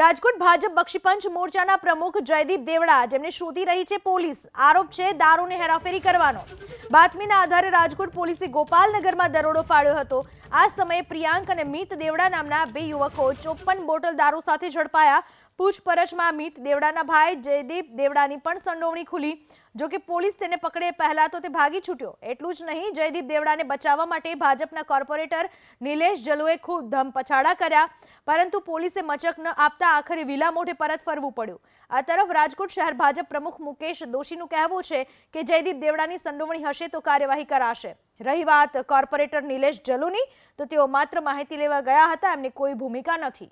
રાજકોટ ભાજપ બક્ષીપંચ મોરચાના પ્રમુખ જયદીપ દેવડા જેમને શોધી રહી છે પોલીસ. આરોપ છે દારૂની હેરાફેરી કરવાનો. બાતમીના આધારે રાજકોટ પોલીસે ગોપાલનગરમાં દરોડો પાડ્યો હતો. આ સમયે પ્રિયાંક અને મિત દેવડા નામના બે યુવકો ચોપ્પન બોટલ દારૂ સાથે ઝડપાયા. પૂછપરછમાં મિત દેવડાના ભાઈ જયદીપ દેવડાની પણ સંડોવણી ખુલી. જો કે પોલીસ તેને પકડે પહેલા તો તે ભાગી છૂટ્યો. એટલું જ નહીં, જયદીપ દેવડાને બચાવવા માટે ભાજપના કોર્પોરેટર નિલેશ જલુએ ખૂબ ધમપછાડા કર્યા. પરંતુ પોલીસે મચક ન આપતા આખરે વિલા મોઢે પરત ફરવું પડ્યું. આ તરફ રાજકોટ શહેર ભાજપ પ્રમુખ મુકેશ દોશીનું કહેવું છે કે જયદીપ દેવડાની સંડોવણી હશે તો કાર્યવાહી કરાશે. રહી વાત કોર્પોરેટર નિલેશ જલુની, તો તેઓ માત્ર માહિતી લેવા ગયા હતા, એમની કોઈ ભૂમિકા નથી.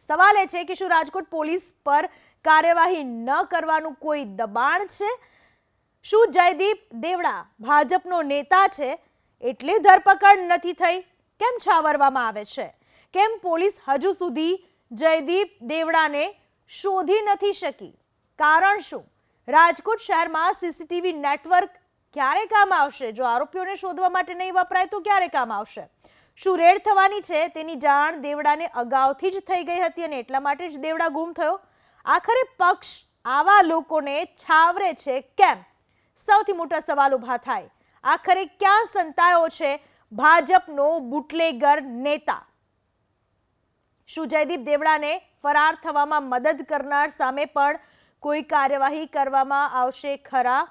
સવાલ એ છે કે શું રાજકોટ પોલીસ પર કાર્યવાહી ન કરવાનું કોઈ દબાણ છે? શું જયદીપ દેવડા ભાજપનો નેતા છે? એટલે ધરપકડ નથી થઈ? કેમ છાવરવામાં આવે છે? કેમ પોલીસ હજુ સુધી જયદીપ દેવડાને શોધી નથી શકી? કારણ શું? રાજકોટ શહેરમાં સીસીટીવી નેટવર્ક ક્યારે કામ આવશે? જો આરોપીઓને શોધવા માટે નહીં વપરાય તો ક્યારે કામ આવશે? શું રેડ થવાની છે? તેની જાણ દેવડાને અગાઉથી જ થઈ ગઈ હતી અને એટલા માટે જ દેવડા ગુમ થયો? આખરે પક્ષ આવા લોકોને છાવરે છે કેમ? સૌથી મોટા સવાલ ઊભા થાય. આખરે ક્યાં સંતાયો છે? ભાજપનો બુટલેગર નેતા. શું જયદીપ દેવડાને ફરાર થવામાં મદદ કરનાર સામે પણ કોઈ કાર્યવાહી કરવામાં આવશે ખરા?